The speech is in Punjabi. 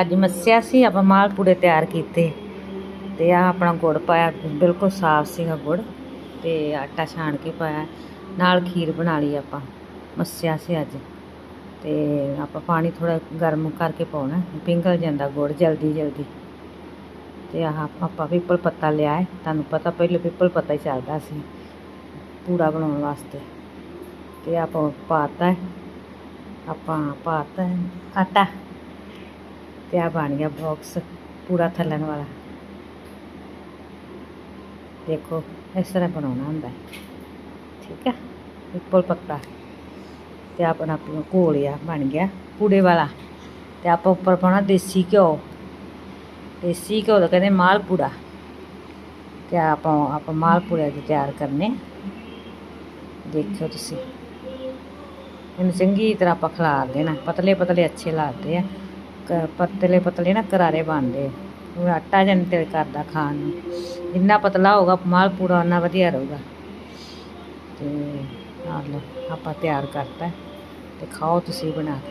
ਅੱਜ ਮੱਸਿਆ ਸੀ, ਆਪਾਂ ਮਾਲ ਪੂੜੇ ਤਿਆਰ ਕੀਤੇ। ਤੇ ਆ ਆਪਣਾ ਗੁੜ ਪਾਇਆ, ਬਿਲਕੁਲ ਸਾਫ਼ ਸੀਗਾ ਗੁੜ, ਤੇ ਆਟਾ ਛਾਣ ਕੇ ਪਾਇਆ। ਨਾਲ ਖੀਰ ਬਣਾ ਲਈ ਆਪਾਂ, ਮੱਸਿਆ ਸੀ ਅੱਜ। ਤੇ ਆਪਾਂ ਪਾਣੀ ਥੋੜਾ ਗਰਮ ਕਰਕੇ ਪਾਉਣਾ, ਪਿੰਗਲ ਜਾਂਦਾ ਗੁੜ ਜਲਦੀ ਜਲਦੀ। ਤੇ ਆਹ ਆਪਾਂ ਪਿੱਪਲ ਪੱਤਾ ਲਿਆ ਹੈ, ਤੁਹਾਨੂੰ ਪਤਾ ਪਹਿਲੇ ਪਿੱਪਲ ਪੱਤਾ ਹੀ ਚੱਲਦਾ ਸੀ, ਪੂੜਾ ਬਣਾਉਣ ਵਾਸਤੇ। ਤੇ ਆਪਾਂ ਪਾਤਾ ਆਪਾਂ ਪਾਤਾ ਆਟਾ। ਤੇ ਆ ਬਣ ਗਿਆ ਬਾਕਸ ਪੂਰਾ ਥੱਲਣ ਵਾਲਾ। ਦੇਖੋ, ਇਸ ਤਰ੍ਹਾਂ ਬਣਾਉਣਾ ਹੁੰਦਾ ਠੀਕ ਹੈ? ਪਿੱਪਲ ਪੱਤਾ ਤੇ ਆਪਣਾ ਆਪਣਾ ਘੋਲਿਆ ਬਣ ਗਿਆ, ਪੂੜੇ ਵਾਲਾ। ਤੇ ਆਪਾਂ ਉੱਪਰ ਪਾਉਣਾ ਦੇਸੀ ਘਿਓ। ਦੇਸੀ ਘਿਓ ਦਾ ਕਹਿੰਦੇ ਮਾਲ ਪੂੜਾ। ਤੇ ਆਪਾਂ ਆਪਾਂ ਮਾਲ ਪੂੜੇ ਅੱਜ ਤਿਆਰ ਕਰਨੇ ਦੇਖਿਓ ਤੁਸੀਂ। ਇਹਨੂੰ ਚੰਗੀ ਤਰ੍ਹਾਂ ਆਪਾਂ ਖਿਲਾਰ ਦੇਣਾ ਪਤਲੇ ਪਤਲੇ ਅੱਛੇ ਲੱਗਦੇ ਆ। ਪਤਲੇ ਪਤਲੇ ਨਾ ਕਰਾਰੇ ਬਣਦੇ ਆ। ਉਹ ਆਟਾ ਜਨ ਤੇ ਕਰਦਾ ਖਾਣ ਨੂੰ। ਜਿੰਨਾ ਪਤਲਾ ਹੋਗਾ ਮਾਲ ਪੂਰਾ ਉਨਾ ਵਧੀਆ ਰਹੂਗਾ। ਤੇ ਆਹ ਲਓ, ਆਪਾਂ ਤਿਆਰ ਕਰਤਾ। ਹੈ ਤੇ ਖਾਓ ਤੁਸੀਂ ਬਣਾ ਕੇ।